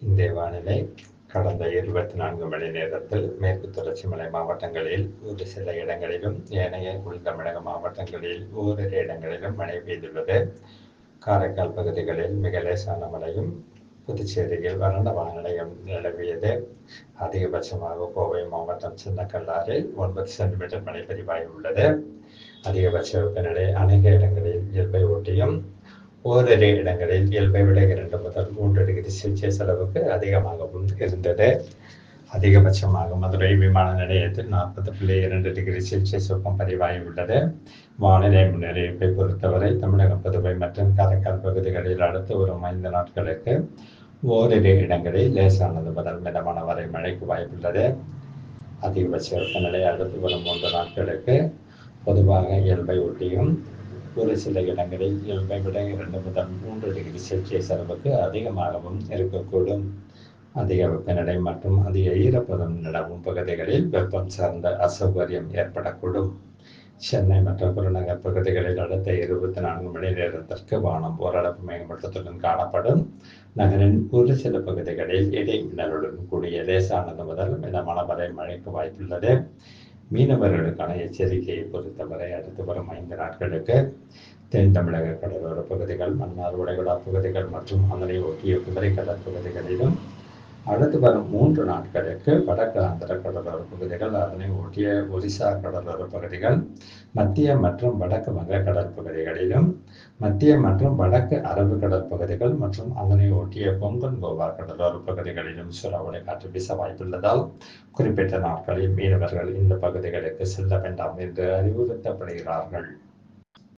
இந்திய வானிலை கடந்த இருபத்தி நான்கு மணி நேரத்தில் மேற்கு தொடர்ச்சி மலை மாவட்டங்களில் ஒரு சில இடங்களிலும் ஏனைய உள் தமிழக மாவட்டங்களில் ஓரிரு இடங்களிலும் மழை பெய்துள்ளது. காரைக்கால் பகுதிகளில் மிக லேசான மழையும் புதுச்சேரியில் வறண்ட வானிலையும் நிலவியது. அதிகபட்சமாக கோவை மாவட்டம் சின்னக்கல்லாறில் ஒன்பது சென்டிமீட்டர் மழை பதிவாகியுள்ளது. அதிகபட்ச வெப்பநிலை அநேக இடங்களில் இயல்பை ஒட்டியும் ஓரிரு இடங்களில் இயல்பை விட இரண்டு முதல் சிகிச்சை செலவுக்கு அதிகமாகவும் இருந்தது. அதிகபட்சமாக மதுரை விமான நிலையத்தில் நாற்பது புள்ளி இரண்டு டிகிரி செல்சியஸ் வெப்பம் பதிவாகியுள்ளது வானிலை முன்னறிவிப்பை பொறுத்தவரை தமிழகம் புதுவை மற்றும் காரைக்கால் பகுதிகளில் அடுத்து வரும் ஐந்து நாட்களுக்கு ஓரிரு இடங்களில் லேசானது முதல் மிதமான வரை மழைக்கு வாய்ப்புள்ளது. அதிகபட்ச வெப்பநிலை அடுத்து வரும் மூன்று நாட்களுக்கு பொதுவாக இயல்பை ஒட்டியும் ஒரு சில இடங்களில் இயல்பை விட இரண்டு முதல் மூன்று டிகிரி செல்சியஸ் அளவுக்கு அதிகமாகவும் இருக்கக்கூடும். அதிக வெப்பநிலை மற்றும் அதிக ஈரப்பதம் நிலவும் பகுதிகளில் வெப்பம் சார்ந்த அசௌகரியம் ஏற்படக்கூடும். சென்னை மற்றும் புறநகர் பகுதிகளில் அடுத்த இருபத்தி நான்கு மணி நேரத்திற்கு வானம் ஓரளவு மேம்பட்டத்துடன் காணப்படும். நகரின் ஒரு சில பகுதிகளில் இடி மின்னலுடன் கூடிய லேசானது முதல் மிதமான வரை மழைக்கு வாய்ப்புள்ளது. மீனவர்களுக்கான எச்சரிக்கையை பொறுத்தவரை அடுத்து வரும் ஐந்து நாட்களுக்கு தென் தமிழக கடலோர பகுதிகள் மன்னார் உடைகுடா பகுதிகள் மற்றும் அதனை ஒட்டிய குமரி கடல் பகுதிகளிலும் அடுத்து வரும் மூன்று நாட்களுக்கு வடக்கு ஆந்திர கடலோர பகுதிகள் அதனை ஒட்டிய ஒரிசா கடலோர பகுதிகள் மத்திய மற்றும் வடக்கு வங்கக்கடல் பகுதிகளிலும் மத்திய மற்றும் வடக்கு அரபு கடல் பகுதிகள் மற்றும் அதனை ஒட்டிய கொங்கன் கோவா கடலோர பகுதிகளிலும் சூறாவளி காற்று வீச வாய்ப்புள்ளதால் குறிப்பிட்ட நாட்களில் மீனவர்கள் இந்த பகுதிகளுக்கு செல்ல வேண்டாம் என்று அறிவுறுத்தப்படுகிறார்கள்.